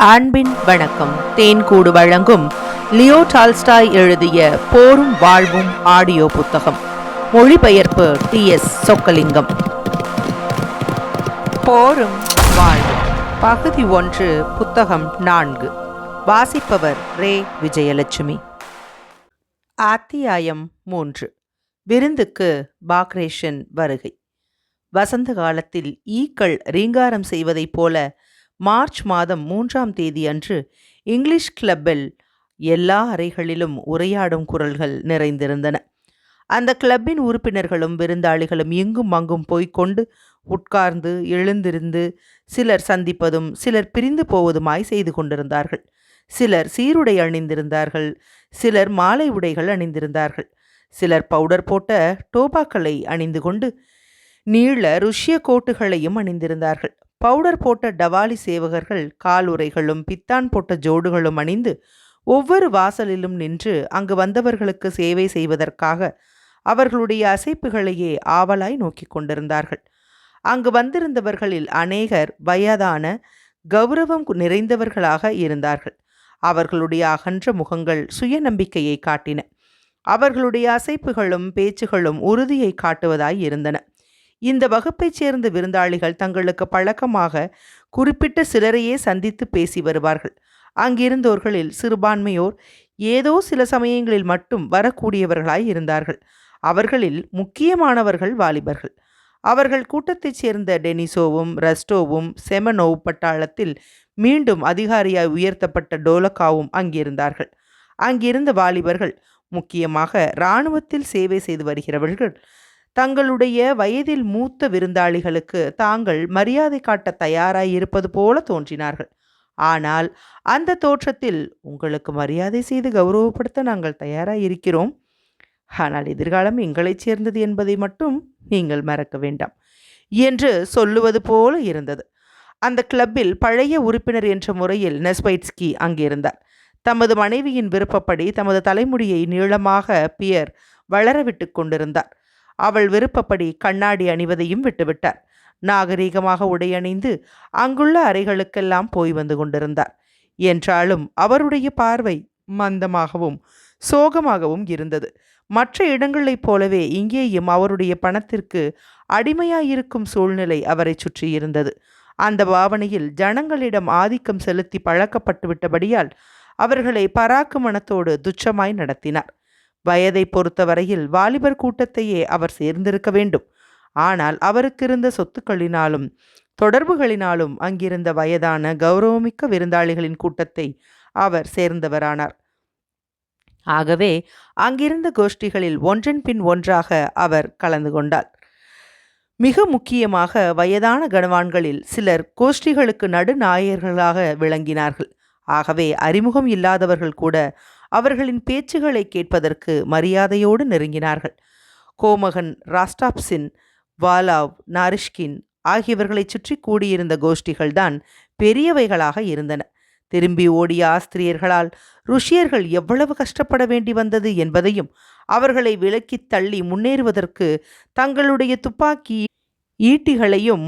அன்பின் வணக்கம். தேன்கூடு வழங்கும் லியோ டால்ஸ்டாய் எழுதிய போரும் வாழ்வும் ஆடியோ புத்தகம். மொழிபெயர்ப்பு டி எஸ் சொக்கலிங்கம். போரும் வாழ்வும். பகுதி ஒன்று புத்தகம் நான்கு. வாசிப்பவர் ரே. விஜயலட்சுமி. அத்தியாயம் மூன்று. விருந்துக்கு பாக்ரேஷன் வருகை. வசந்த காலத்தில் ஈக்கள் ரீங்காரம் செய்வதைப் போல மார்ச் மாதம் மூன்றாம் தேதி அன்று இங்கிலீஷ் கிளப்பில் எல்லா அறைகளிலும் உரையாடும் குரல்கள் நிறைந்திருந்தன. அந்த கிளப்பின் உறுப்பினர்களும் விருந்தாளிகளும் இங்கும் அங்கும் போய்கொண்டு உட்கார்ந்து எழுந்திருந்து சிலர் சந்திப்பதும் சிலர் பிரிந்து போவதுமாய் செய்து கொண்டிருந்தார்கள். சிலர் சீருடை அணிந்திருந்தார்கள் சிலர் மாலை உடைகள் அணிந்திருந்தார்கள். சிலர் பவுடர் போட்ட டோபாக்களை அணிந்து கொண்டு நீள ருஷ்ய கோட்டுகளையும் அணிந்திருந்தார்கள். பவுடர் போட்ட டவாலி சேவகர்கள் காலுறைகளும் பித்தான் போட்ட ஜோடுகளும் அணிந்து ஒவ்வொரு வாசலிலும் நின்று அங்கு வந்தவர்களுக்கு சேவை செய்வதற்காக அவர்களுடைய அசைப்புகளையே ஆவலாய் நோக்கி கொண்டிருந்தார்கள். அங்கு வந்திருந்தவர்களில் அநேகர் வயதான கௌரவம் நிறைந்தவர்களாக இருந்தார்கள். அவர்களுடைய அகன்ற முகங்கள் சுயநம்பிக்கையை காட்டின. அவர்களுடைய அசைப்புகளும் பேச்சுகளும் உறுதியை காட்டுவதாய் இருந்தன. இந்த வகுப்பைச் சேர்ந்த விருந்தாளிகள் தங்களுக்கு பழக்கமாக குறிப்பிட்ட சிலரையே சந்தித்து பேசி வருவார்கள். அங்கிருந்தோர்களில் சிறுபான்மையோர் ஏதோ சில சமயங்களில் மட்டும் வரக்கூடியவர்களாய் இருந்தார்கள். அவர்களில் முக்கியமானவர்கள் வாலிபர்கள். அவர்கள் கூட்டத்தைச் சேர்ந்த டெனிசோவும் ரஸ்டோவும் செமனோவ் பட்டாளத்தில் மீண்டும் அதிகாரியாய் உயர்த்தப்பட்ட டோலக்காவும் அங்கிருந்தார்கள். அங்கிருந்த வாலிபர்கள் முக்கியமாக இராணுவத்தில் சேவை செய்து வருகிறவர்கள். தங்களுடைய வயதில் மூத்த விருந்தாளிகளுக்கு தாங்கள் மரியாதை காட்ட தயாராய் இருப்பது போல தோன்றினார்கள். ஆனால் அந்த தோற்றத்தில் உங்களுக்கு மரியாதை செய்து கௌரவப்படுத்த நாங்கள் தயாராக இருக்கிறோம். ஆனால் எதிர்காலம் எங்களைச் சேர்ந்தது என்பதை மட்டும் நீங்கள் மறக்க வேண்டாம் என்று சொல்லுவது போல இருந்தது. அந்த கிளப்பில் பழைய உறுப்பினர் என்ற முறையில் நெஸ்பைட்ஸ்கி அங்கிருந்தார் தமது மனைவியின் விருப்பப்படி தமது தலைமுடியை நீளமாக பியர் வளரவிட்டு கொண்டிருந்தார். அவள் விருப்பப்படி கண்ணாடி அணிவதையும் விட்டுவிட்டார். நாகரீகமாக உடையணிந்து அங்குள்ள அறைகளுக்கெல்லாம் போய் வந்து கொண்டிருந்தார். என்றாலும் அவருடைய பார்வை மந்தமாகவும் சோகமாகவும் இருந்தது. மற்ற இடங்களைப் போலவே இங்கேயும் அவருடைய பணத்திற்கு அடிமையாயிருக்கும் சூழ்நிலை அவரை சுற்றியிருந்தது அந்த பாவனையில் ஜனங்களிடம் ஆதிக்கம் செலுத்தி பழக்கப்பட்டு விட்டபடியால் அவர்களை பராக்கு மனத்தோடு துச்சமாய் நடத்தினார். வயதை பொறுத்தவரையில் வாலிபர் கூட்டத்தையே அவர் சேர்ந்திருக்க வேண்டும். ஆனால் அவருக்கு இருந்த சொத்துக்களினாலும் தொடர்புகளினாலும் அங்கிருந்த வயதான கௌரவமிக்க விருந்தாளிகளின் கூட்டத்தை அவர் சேர்ந்தவரானார். ஆகவே அங்கிருந்த கோஷ்டிகளில் ஒன்றன் பின் ஒன்றாக அவர் கலந்து கொண்டார். மிக முக்கியமாக வயதான கணவான்களில் சிலர் கோஷ்டிகளுக்கு நடுநாயகர்களாக விளங்கினார்கள். ஆகவே அறிமுகம் இல்லாதவர்கள் கூட அவர்களின் பேச்சுகளை கேட்பதற்கு மரியாதையோடு நெருங்கினார்கள். கோமகன் ராஸ்டாப்சின் வாலாவ் நாரிஷ்கின் ஆகியவர்களைச் சுற்றி கூடியிருந்த கோஷ்டிகள்தான் பெரியவைகளாக இருந்தன. திரும்பி ஓடிய ஆஸ்திரியர்களால் ருஷியர்கள் எவ்வளவு கஷ்டப்பட வேண்டி வந்தது என்பதையும் அவர்களை விலக்கித் தள்ளி முன்னேறுவதற்கு தங்களுடைய துப்பாக்கி ஈட்டிகளையும்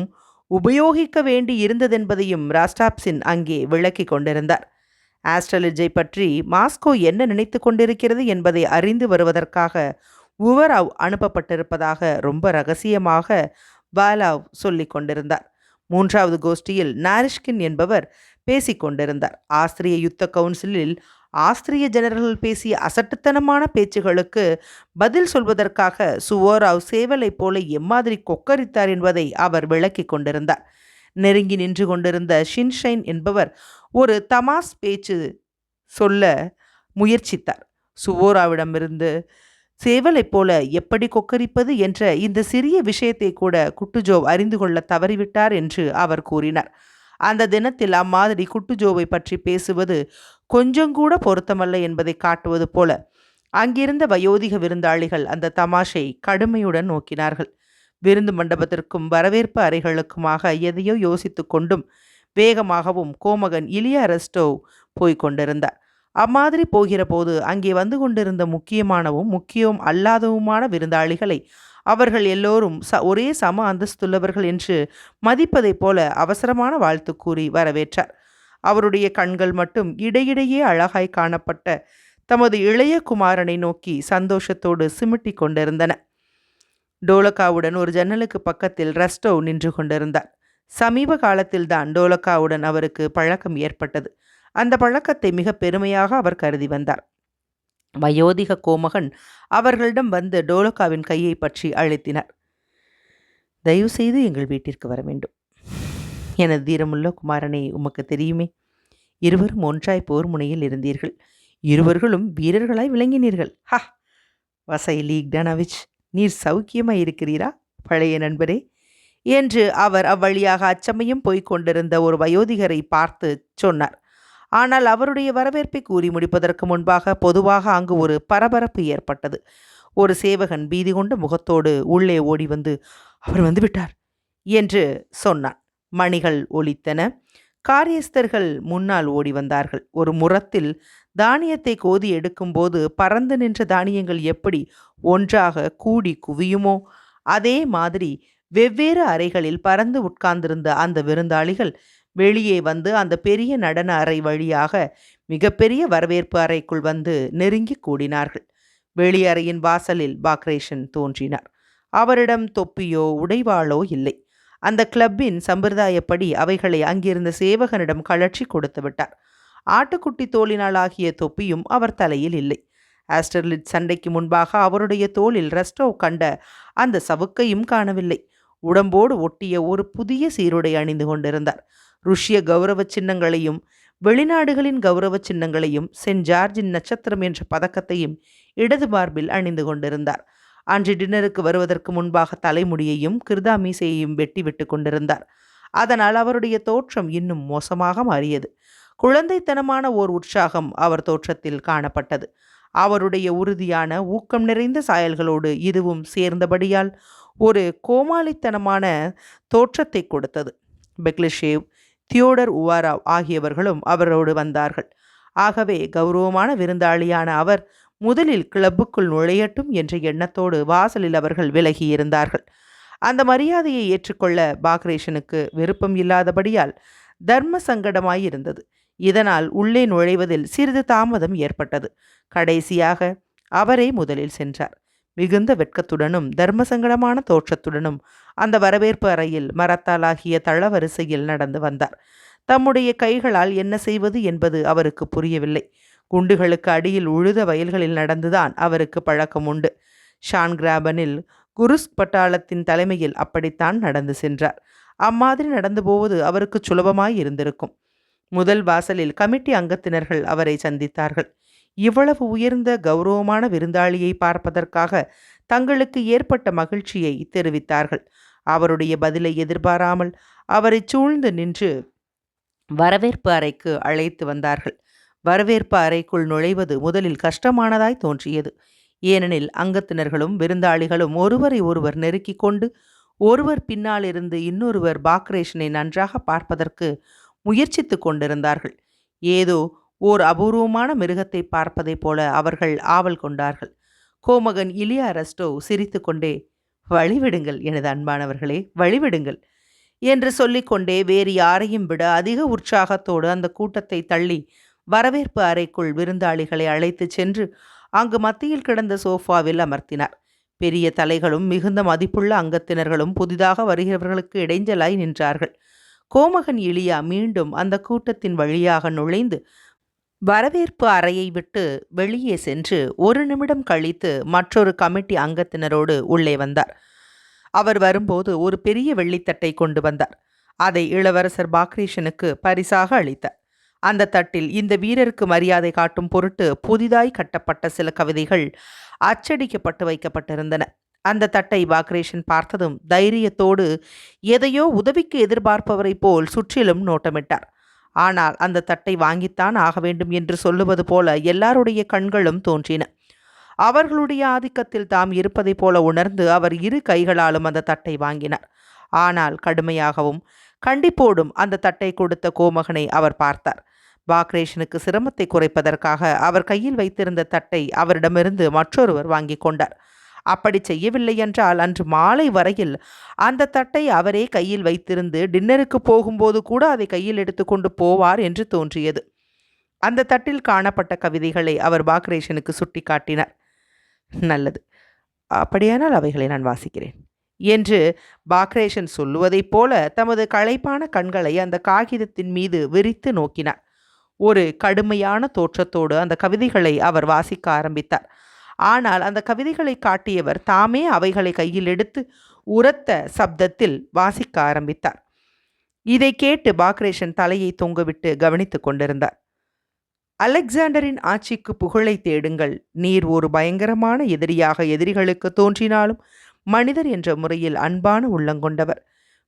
உபயோகிக்க வேண்டி இருந்ததென்பதையும் ராஸ்டாப்சின் அங்கே விளக்கி கொண்டிருந்தார். ஆஸ்ட்ரலிஜை பற்றி மாஸ்கோ என்ன நினைத்து கொண்டிருக்கிறது என்பதை அறிந்து வருவதற்காக உவராவ் அனுப்பப்பட்டிருப்பதாக ரொம்ப ரகசியமாக பாலாவ் சொல்லி கொண்டிருந்தார். மூன்றாவது கோஷ்டியில் நாரிஷ்கின் என்பவர் பேசிக்கொண்டிருந்தார் ஆஸ்திரிய யுத்த கவுன்சிலில் ஆஸ்திரிய ஜெனரல்கள் பேசிய அசட்டுத்தனமான பேச்சுகளுக்கு பதில் சொல்வதற்காக சுவோராவ் சேவலைப் போல எம்மாதிரி கொக்கரித்தார் என்பதை அவர் விளக்கி கொண்டிருந்தார். நெருங்கி நின்று கொண்டிருந்த ஷின்ஷைன் என்பவர் ஒரு தமாஸ் பேச்சு சொல்ல முயற்சித்தார். சுவோராவிடமிருந்து சேவலைப் போல எப்படி கொக்கரிப்பது என்ற இந்த சிறிய விஷயத்தை கூட குட்டுஜோவ் அறிந்து கொள்ள தவறிவிட்டார் என்று அவர் கூறினார். அந்த தினத்தில் அம்மாதிரி குட்டுஜோவை பற்றி பேசுவது கொஞ்சம் கூட பொருத்தமல்ல என்பதை காட்டுவது போல அங்கிருந்த வயோதிக விருந்தாளிகள் அந்த தமாஷை கடுமையுடன் நோக்கினார்கள். விருந்து மண்டபத்திற்கும் வரவேற்பு அறைகளுக்குமாக எதையோ யோசித்து கொண்டும் வேகமாகவும் கோமகன் இலியா ரெஸ்டோவ் போய்க் கொண்டிருந்தார். அம்மாதிரி போகிற போது அங்கே வந்து கொண்டிருந்த முக்கியமானவும் முக்கியம் அல்லாதவுமான விருந்தாளிகளை அவர்கள் எல்லோரும் ச ஒரே சம அந்தஸ்துள்ளவர்கள் என்று மதிப்பதைப் போல அவசரமான வாழ்த்து கூறி வரவேற்றார். அவருடைய கண்கள் மட்டும் இடையிடையே அழகாய் காணப்பட்ட தமது இளைய குமாரனை நோக்கி சந்தோஷத்தோடு சிமிட்டி கொண்டிருந்தன. டோலக்காவுடன் ஒரு ஜன்னலுக்கு பக்கத்தில் ரஸ்டோவ் நின்று கொண்டிருந்தார். சமீப காலத்தில்தான் டோலக்காவுடன் அவருக்கு பழக்கம் ஏற்பட்டது. அந்த பழக்கத்தை மிக பெருமையாக அவர் கருதி வந்தார். வயோதிக கோமகன் அவர்களிடம் வந்து டோலக்காவின் கையை பற்றி அழுத்தினார். தயவு செய்து எங்கள் வீட்டிற்கு வர வேண்டும். எனது தீரமுள்ள குமாரனை உமக்கு தெரியுமே. இருவரும் ஒன்றாய் போர் முனையில் இருந்தீர்கள். இருவர்களும் வீரர்களாய் விளங்கினீர்கள். ஹா! வசைலி இக்டானவிச் நீர் சௌக்கியமாய் இருக்கிறீரா பழைய நண்பரே என்று அவர் அவ்வழியாக அச்சமயம் போய்க் கொண்டிருந்த ஒரு வயோதிகரை பார்த்து சொன்னார். ஆனால் அவருடைய வரவேற்பை கூறி முடிப்பதற்கு முன்பாக பொதுவாக அங்கு ஒரு பரபரப்பு ஏற்பட்டது. ஒரு சேவகன் பீதி கொண்ட முகத்தோடு உள்ளே ஓடி வந்து அவர் வந்து விட்டார் என்று சொன்னான். மணிகள் ஒலித்தன. காரியஸ்தர்கள் முன்னால் ஓடி வந்தார்கள். ஒரு முறத்தில் தானியத்தை கோதி எடுக்கும்போது பறந்து நின்ற தானியங்கள் எப்படி ஒன்றாக கூடி குவியுமோ அதே மாதிரி வெவ்வேறு அறைகளில் பறந்து உட்கார்ந்திருந்த அந்த விருந்தாளிகள் வெளியே வந்து அந்த பெரிய நடன அறை வழியாக மிகப்பெரிய வரவேற்பு அறைக்குள் வந்து நெருங்கி கூடினார்கள். வெளியறையின் வாசலில் பாக்ரேஷன் தோன்றினார். அவரிடம் தொப்பியோ உடைவாளோ இல்லை. அந்த கிளப்பின் சம்பிரதாயப்படி அவைகளை அங்கிருந்த சேவகனிடம் கழற்றி கொடுத்து விட்டார். ஆட்டுக்குட்டி தோளினால் ஆகிய தொப்பியும் அவர் தலையில் இல்லை. ஆஸ்டர்லிட் சண்டைக்கு முன்பாக அவருடைய தோளில் ரெஸ்டோ கண்ட அந்த சவுக்கையும் காணவில்லை. உடம்போடு ஒட்டிய ஒரு புதிய சீருடை அணிந்து கொண்டிருந்தார். ருஷ்ய கௌரவ சின்னங்களையும் வெளிநாடுகளின் கௌரவ சின்னங்களையும் சென்ட் ஜார்ஜின் நட்சத்திரம் என்ற பதக்கத்தையும் இடது மார்பில் அணிந்து கொண்டிருந்தார். அன்று டின்னருக்கு வருவதற்கு முன்பாக தலைமுடியையும் கிருதாமீசையையும் வெட்டி விட்டு கொண்டிருந்தார். அதனால் அவருடைய தோற்றம் இன்னும் மோசமாக மாறியது. குழந்தைத்தனமான ஓர் உற்சாகம் அவர் தோற்றத்தில் காணப்பட்டது. அவருடைய உறுதியான ஊக்கம் நிறைந்த சாயல்களோடு இதுவும் சேர்ந்தபடியால் ஒரு கோமாளித்தனமான தோற்றத்தை கொடுத்தது. பெக்லிஷேவ் தியோடர் உவாராவ் ஆகியவர்களும் அவரோடு வந்தார்கள். ஆகவே கௌரவமான விருந்தாளியான அவர் முதலில் கிளப்புக்குள் நுழையட்டும் என்ற எண்ணத்தோடு வாசலில் அவர்கள் விலகியிருந்தார்கள். அந்த மரியாதையை ஏற்றுக்கொள்ள பாக்ரேஷனுக்கு விருப்பம் இல்லாதபடியால் தர்ம சங்கடமாயிருந்தது. இதனால் உள்ளே நுழைவதில் சிறிது தாமதம் ஏற்பட்டது. கடைசியாக அவரே முதலில் சென்றார். மிகுந்த வெட்கத்துடனும் தர்மசங்கடமான தோற்றத்துடனும் அந்த வரவேற்பு அறையில் மரத்தாலாகிய தளவரிசையில் நடந்து வந்தார். தம்முடைய கைகளால் என்ன செய்வது என்பது அவருக்கு புரியவில்லை. குண்டுகளுக்கு அடியில் உழுத வயல்களில் நடந்துதான் அவருக்கு பழக்கம் உண்டு. ஷான் கிராபனில் குருஸ் பட்டாளத்தின் தலைமையில் அப்படித்தான் நடந்து சென்றார். அம்மாதிரி நடந்து போவது அவருக்கு சுலபமாய் இருந்திருக்கும். முதல் வாசலில் கமிட்டி அங்கத்தினர்கள் அவரை சந்தித்தார்கள். இவ்வளவு உயர்ந்த கௌரவமான விருந்தாளியை பார்ப்பதற்காக தங்களுக்கு ஏற்பட்ட மகிழ்ச்சியை தெரிவித்தார்கள். அவருடைய பதிலை எதிர்பாராமல் அவரை சூழ்ந்து நின்று வரவேற்பு அறைக்கு அழைத்து வந்தார்கள். வரவேற்பு அறைக்குள் நுழைவது முதலில் கஷ்டமானதாய் தோன்றியது. ஏனெனில் அங்கத்தினர்களும் விருந்தாளிகளும் ஒருவரை ஒருவர் நெருக்கிக் கொண்டு ஒருவர் பின்னால் இருந்து இன்னொருவர் பாக்ரேஷனை நன்றாக பார்ப்பதற்கு முயற்சித்து கொண்டிருந்தார்கள். ஏதோ ஓர் அபூர்வமான மிருகத்தை பார்ப்பதைப் போல அவர்கள் ஆவல் கொண்டார்கள். கோமகன் இலியா ரஸ்டோ சிரித்துக்கொண்டே வழிவிடுங்கள் எனது அன்பானவர்களே வழிவிடுங்கள் என்று சொல்லிக்கொண்டே வேறு யாரையும் விட அதிக உற்சாகத்தோடு அந்த கூட்டத்தை தள்ளி வரவேற்பு அறைக்குள் விருந்தாளிகளை அழைத்துச் சென்று அங்கு மத்தியில் கிடந்த சோஃபாவில் அமர்த்தினார். பெரிய தலைகளும் மிகுந்த மதிப்புள்ள அங்கத்தினர்களும் புதிதாக வருகிறவர்களுக்கு இடைஞ்சலாய் நின்றார்கள். கோமகன் இலியா மீண்டும் அந்த கூட்டத்தின் வழியாக நுழைந்து வரவேற்பு அறையை விட்டு வெளியே சென்று ஒரு நிமிடம் கழித்து மற்றொரு கமிட்டி அங்கத்தினரோடு உள்ளே வந்தார். அவர் வரும்போது ஒரு பெரிய வெள்ளித்தட்டை கொண்டு வந்தார். அதை இளவரசர் பாக்ரீஷனுக்கு பரிசாக அளித்தார். அந்த தட்டில் இந்த வீரருக்கு மரியாதை காட்டும் பொருட்டு புதிதாய் கட்டப்பட்ட சில கவிதைகள் அச்சடிக்கப்பட்டு வைக்கப்பட்டிருந்தன. அந்த தட்டை பாக்ரேஷன் பார்த்ததும் தைரியத்தோடு எதையோ உதவிக்கு எதிர்பார்ப்பவரைப் போல் சுற்றிலும் நோட்டமிட்டார். ஆனால் அந்த தட்டை வாங்கித்தான் ஆக வேண்டும் என்று சொல்லுவது போல எல்லாருடைய கண்களும் தோன்றின. அவர்களுடைய ஆதிக்கத்தில் தாம் இருப்பதைப் போல உணர்ந்து அவர் இரு கைகளாலும் அந்த தட்டை வாங்கினார். ஆனால் கடுமையாகவும் கண்டிப்போடும் அந்த தட்டை கொடுத்த கோமகனை அவர் பார்த்தார். பாக்ரேஷனுக்கு சிரமத்தை குறைப்பதற்காக அவர் கையில் வைத்திருந்த தட்டை அவரிடமிருந்து மற்றொருவர் வாங்கி கொண்டார். அப்படி செய்யவில்லை என்றால் அன்று மாலை வரையில் அந்த தட்டை அவரே கையில் வைத்திருந்து டின்னருக்கு போகும்போது கூட அதை கையில் எடுத்துக்கொண்டு போவார் என்று தோன்றியது. அந்த தட்டில் காணப்பட்ட கவிதைகளை அவர் பாக்ரேஷனுக்கு சுட்டி காட்டினார் நல்லது. அப்படியானால் அவைகளை நான் வாசிக்கிறேன் என்று பாக்ரேஷன் சொல்லுவதைப் போல தமது களைப்பான கண்களை அந்த காகிதத்தின் மீது விரித்து நோக்கினார். ஒரு கடுமையான தோற்றத்தோடு அந்த கவிதைகளை அவர் வாசிக்க ஆரம்பித்தார். ஆனால் அந்த கவிதைகளை காட்டியவர் தாமே அவைகளை கையில் எடுத்து உரத்த சப்தத்தில் வாசிக்க ஆரம்பித்தார். இதை கேட்டு பாக்ரேஷன் தலையை தொங்கவிட்டு கவனித்துக் கொண்டிருந்தார். அலெக்சாண்டரின் ஆட்சிக்கு புகழை தேடுங்கள். நீர் ஒரு பயங்கரமான எதிரியாக எதிரிகளுக்கு தோன்றினாலும் மனிதர் என்ற முறையில் அன்பான உள்ளங்கொண்டவர்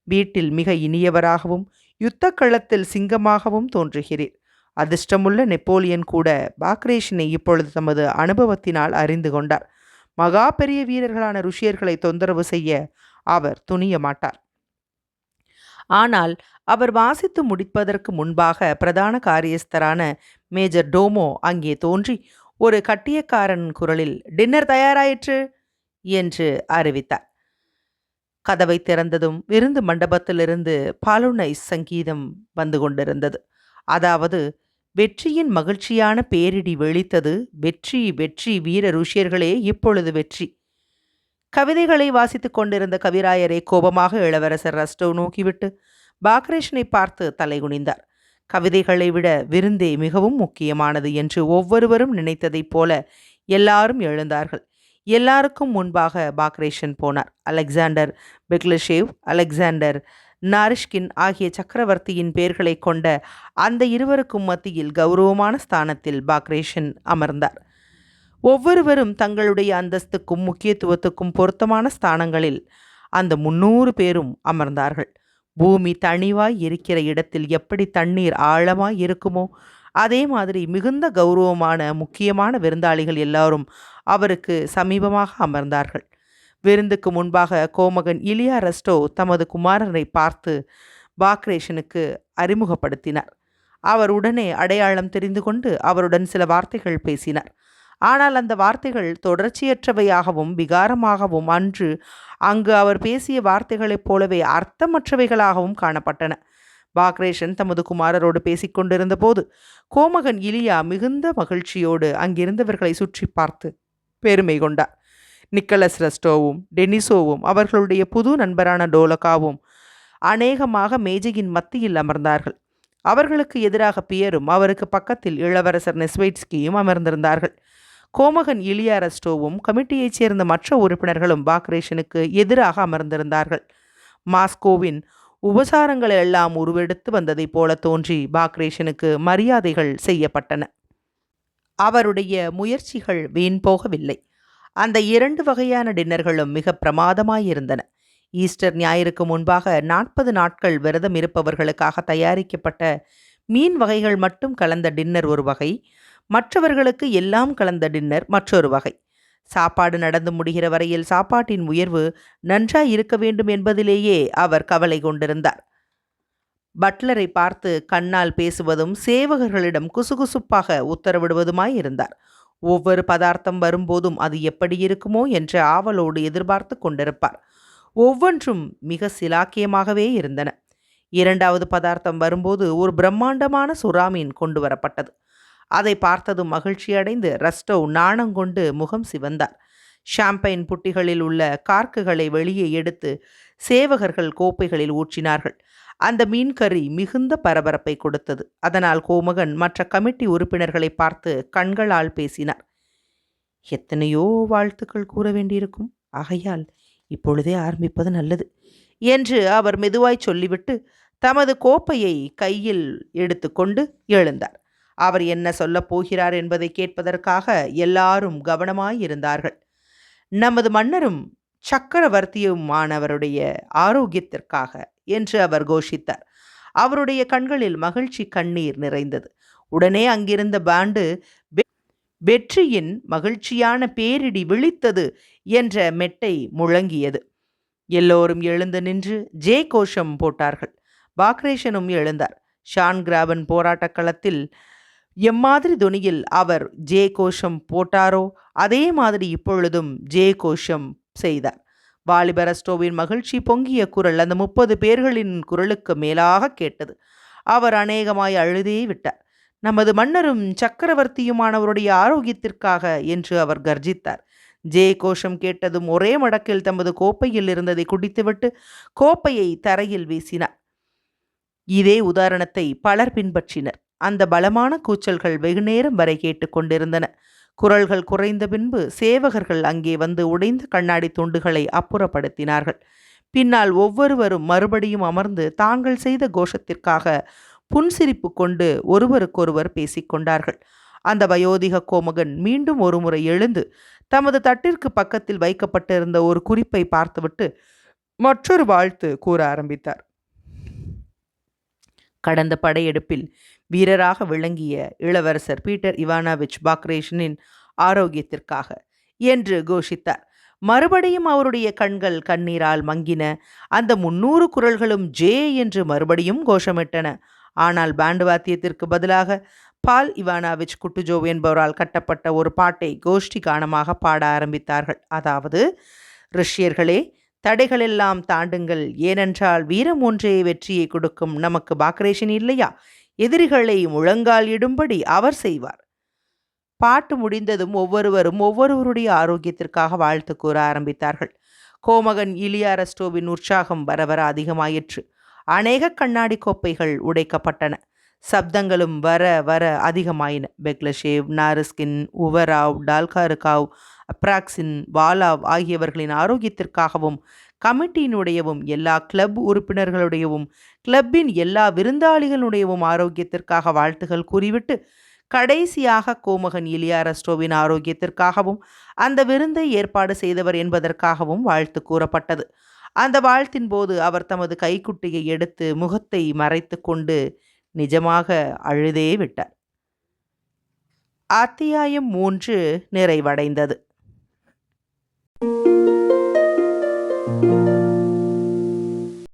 வீட்டில் மிக இனியவராகவும் யுத்த களத்தில் சிங்கமாகவும் தோன்றுகிறீர். அதிர்ஷ்டமுள்ள நெப்போலியன் கூட பாக்ரேஷனை இப்பொழுது தமது அனுபவத்தினால் அறிந்து கொண்டார். மகா பெரிய வீரர்களான ருஷியர்களை தொந்தரவு செய்ய அவர் துணிய மாட்டார். ஆனால் அவர் வாசித்து முடிப்பதற்கு முன்பாக பிரதான காரியஸ்தரான மேஜர் டோமோ அங்கே தோன்றி ஒரு கட்டியக்காரன் குரலில் டின்னர் தயாராயிற்று? என்று அறிவித்தார். கதவை திறந்ததும் விருந்து மண்டபத்திலிருந்து பாலுனைஸ் சங்கீதம் வந்து கொண்டிருந்தது. அதாவது வெற்றியின் மகிழ்ச்சியான பேரிடி வெளித்தது வெற்றி வெற்றி வீர ருஷியர்களே இப்பொழுது வெற்றி. கவிதைகளை வாசித்துக் கொண்டிருந்த கவிராயரை கோபமாக இளவரசர் ரஸ்டோ நோக்கிவிட்டு பாக்ரேஷனை பார்த்து தலைகுனிந்தார். கவிதைகளை விட விருந்தே மிகவும் முக்கியமானது என்று ஒவ்வொருவரும் நினைத்ததைப் போல எல்லாரும் எழுந்தார்கள். எல்லாருக்கும் முன்பாக பாக்ரேஷன் போனார். அலெக்சாண்டர் பெக்லஷேவ் அலெக்சாண்டர் நாரிஷ்கின் ஆகிய சக்கரவர்த்தியின் பெயர்களை கொண்ட அந்த இருவருக்கும் மத்தியில் கௌரவமான ஸ்தானத்தில் பாக்ரேஷன் அமர்ந்தார். ஒவ்வொருவரும் தங்களுடைய அந்தஸ்துக்கும் முக்கியத்துவத்துக்கும் பொருத்தமான ஸ்தானங்களில் அந்த முன்னூறு பேரும் அமர்ந்தார்கள். பூமி தனிவாய் இருக்கிற இடத்தில் எப்படி தண்ணீர் ஆழமாய் இருக்குமோ அதே மாதிரி மிகுந்த கௌரவமான முக்கியமான விருந்தாளிகள் எல்லாரும் அவருக்கு சமீபமாக அமர்ந்தார்கள். விருந்துக்கு முன்பாக கோமகன் இலியா ரஸ்டோ தமது குமாரனை பார்த்து பாக்ரேஷனுக்கு அறிமுகப்படுத்தினார். அவர் உடனே அடையாளம் தெரிந்து கொண்டு அவருடன் சில வார்த்தைகள் பேசினார். ஆனால் அந்த வார்த்தைகள் தொடர்ச்சியற்றவையாகவும் விகாரமாகவும் அன்று அங்கு அவர் பேசிய வார்த்தைகளைப் போலவே அர்த்தமற்றவைகளாகவும் காணப்பட்டன. பாக்ரேஷன் தமது குமாரரோடு பேசிக்கொண்டிருந்த போது கோமகன் இலியா மிகுந்த மகிழ்ச்சியோடு அங்கிருந்தவர்களை சுற்றி பார்த்து பெருமை கொண்டார். நிக்கலஸ் ரெஸ்டோவும் டெனிசோவும் அவர்களுடைய புது நண்பரான டோலகாவும் அநேகமாக மேஜையின் மத்தியில் அமர்ந்தார்கள். அவர்களுக்கு எதிராக பியரும் அவருக்கு பக்கத்தில் இளவரசர் நெஸ்வைட்ஸ்கியும் அமர்ந்திருந்தார்கள். கோமகன் இலியா ரெஸ்டோவும் கமிட்டியைச் சேர்ந்த மற்ற உறுப்பினர்களும் பாக்ரேஷனுக்கு எதிராக அமர்ந்திருந்தார்கள். மாஸ்கோவின் உபசாரங்கள் எல்லாம் உருவெடுத்து வந்ததைப் போல தோன்றி பாக்ரேஷனுக்கு மரியாதைகள் செய்யப்பட்டன. அவருடைய முயற்சிகள் வீண் போகவில்லை. அந்த இரண்டு வகையான டின்னர்களும் மிக பிரமாதமாயிருந்தன. ஈஸ்டர் ஞாயிறுக்கு முன்பாக நாற்பது நாட்கள் விரதம் இருப்பவர்களுக்காக தயாரிக்கப்பட்ட மீன் வகைகள் மட்டும் கலந்த டின்னர் ஒரு வகை மற்றவர்களுக்கு எல்லாம் கலந்த டின்னர் மற்றொரு வகை. சாப்பாடு நடந்து முடிகிற வரையில் சாப்பாட்டின் உயர்வு நன்றாய் இருக்க வேண்டும் என்பதிலேயே அவர் கவலை கொண்டிருந்தார். பட்லரை பார்த்து கண்ணால் பேசுவதும் சேவகர்களிடம் குசுகுசுப்பாக உத்தரவிடுவதுமாய் இருந்தார் ஒவ்வொரு பதார்த்தம் வரும்போதும் அது எப்படி இருக்குமோ என்ற ஆவலோடு எதிர்பார்த்து கொண்டிருப்பார். ஒவ்வொன்றும் மிக சிலாக்கியமாகவே இருந்தன. இரண்டாவது பதார்த்தம் வரும்போது ஒரு பிரம்மாண்டமான சுறாமீன் கொண்டு வரப்பட்டது. அதை பார்த்ததும் மகிழ்ச்சியடைந்து ரஸ்டோவ் நாணங்கொண்டு முகம் சிவந்தார். ஷாம்பைன் புட்டிகளில் உள்ள கார்க்குகளை வெளியே எடுத்து சேவகர்கள் கோப்பைகளில் ஊற்றினார்கள். அந்த மீன் கறி மிகுந்த பரபரப்பை கொடுத்தது. அதனால் கோமகன் மற்ற கமிட்டி உறுப்பினர்களை பார்த்து கண்களால் பேசினார். எத்தனையோ வாழ்த்துக்கள் கூற வேண்டியிருக்கும். ஆகையால் இப்பொழுதே ஆரம்பிப்பது நல்லது என்று அவர் மெதுவாய் சொல்லிவிட்டு தமது கோப்பையை கையில் எடுத்துக்கொண்டு எழுந்தார். அவர் என்ன சொல்லப் போகிறார் என்பதை கேட்பதற்காக எல்லாரும் கவனமாயிருந்தார்கள். நமது மன்னரும் சக்கரவர்த்தியுமானவருடைய ஆரோக்கியத்திற்காக என்று அவர் கோஷித்தார். அவருடைய கண்களில் மகிழ்ச்சி கண்ணீர் நிறைந்தது. உடனே அங்கிருந்த பாண்டு வெற்றியின் மகிழ்ச்சியான பேரிடி விழித்தது என்ற மெட்டை முழங்கியது. எல்லோரும் எழுந்து நின்று ஜே கோஷம் போட்டார்கள். பாக்ரேஷனும் எழுந்தார். ஷான் கிராபன் போராட்டக் களத்தில் எம்மாதிரி துணியில் அவர் ஜே கோஷம் போட்டாரோ அதே மாதிரி இப்பொழுதும் ஜே கோஷம் செய்தார். வாலிபரஸ்டோவின் மகிழ்ச்சி பொங்கிய குரல் அந்த முப்பது பேர்களின் குரலுக்கு மேலாக கேட்டது. அவர் அநேகமாய் அழுதே விட்டார். நமது மன்னரும் சக்கரவர்த்தியுமானவருடைய ஆரோக்கியத்திற்காக என்று அவர் கர்ஜித்தார். ஜே. கோஷம் கேட்டதும் ஒரே மடக்கில் தமது கோப்பையில் இருந்ததை குடித்துவிட்டு கோப்பையை தரையில் வீசினார். இதே உதாரணத்தை பலர் பின்பற்றினர். அந்த பலமான கூச்சல்கள் வெகுநேரம் வரை கேட்டுக்கொண்டிருந்தன குரல்கள் குறைந்த பின்பு சேவகர்கள் அங்கே வந்து உடைந்த கண்ணாடி துண்டுகளை அப்புறப்படுத்தினார்கள். பின்னால் ஒவ்வொருவரும் மறுபடியும் அமர்ந்து தாங்கள் செய்த கோஷத்திற்காக புன்சிரிப்பு கொண்டு ஒருவருக்கொருவர் பேசிக்கொண்டார்கள் அந்த வயோதிக கோமகன் மீண்டும் ஒருமுறை எழுந்து தமது தட்டிற்கு பக்கத்தில் வைக்கப்பட்டிருந்த ஒரு குறிப்பை பார்த்துவிட்டு மற்றொரு வாழ்த்து கூற ஆரம்பித்தார். கடந்த படையெடுப்பில் வீரராக விளங்கிய இளவரசர் பீட்டர் இவானாவிச் பாக்ரேஷனின் ஆரோக்கியத்திற்காக என்று கோஷித்தார். மறுபடியும் அவருடைய கண்கள் கண்ணீரால் மங்கின அந்த முன்னூறு குரல்களும் ஜே என்று மறுபடியும் கோஷமிட்டன. ஆனால் பேண்டு வாத்தியத்திற்கு பதிலாக பால் இவானாவிச் குட்டுஜோவ் என்பவரால் கட்டப்பட்ட ஒரு பாட்டை கோஷ்டி கானமாக பாட ஆரம்பித்தார்கள். அதாவது ரிஷ்யர்களே தடைகளெல்லாம் தாண்டுங்கள். ஏனென்றால் வீரம் ஒன்றே வெற்றியை கொடுக்கும். நமக்கு பாக்ரேஷன் இல்லையா? எதிரிகளை முழங்கால் இடும்படி அவர் செய்வார். பாட்டு முடிந்ததும் ஒவ்வொருவரும் ஒவ்வொருவருடைய ஆரோக்கியத்திற்காக வாழ்த்து கூற ஆரம்பித்தார்கள். கோமகன் இலியாரஸ்டோவின் உற்சாகம் வர வர அதிகமாயிற்று. அநேக கண்ணாடி கோப்பைகள் உடைக்கப்பட்டன. சப்தங்களும் வர வர அதிகமாயின. பெக்லஷேவ் நாரஸ்கின் உவராவ் டால்காருகாவ் அப்ராக்சின் வாலாவ் ஆகியவர்களின் ஆரோக்கியத்திற்காகவும் கமிட்டியினுடையவும் எல்லா கிளப் உறுப்பினர்களுடையவும் கிளப்பின் எல்லா விருந்தாளிகளுடையவும் ஆரோக்கியத்திற்காக வாழ்த்துகள் கூறிவிட்டு கடைசியாக கோமகன் இலியாரஸ்டோவின் ஆரோக்கியத்திற்காகவும் அந்த விருந்தை ஏற்பாடு செய்தவர் என்பதற்காகவும் வாழ்த்து கூறப்பட்டது. அந்த வாழ்த்தின் போது அவர் தமது கைக்குட்டியை எடுத்து முகத்தை மறைத்து கொண்டு நிஜமாக அழுதே விட்டார். அத்தியாயம் மூன்று நிறைவடைந்தது.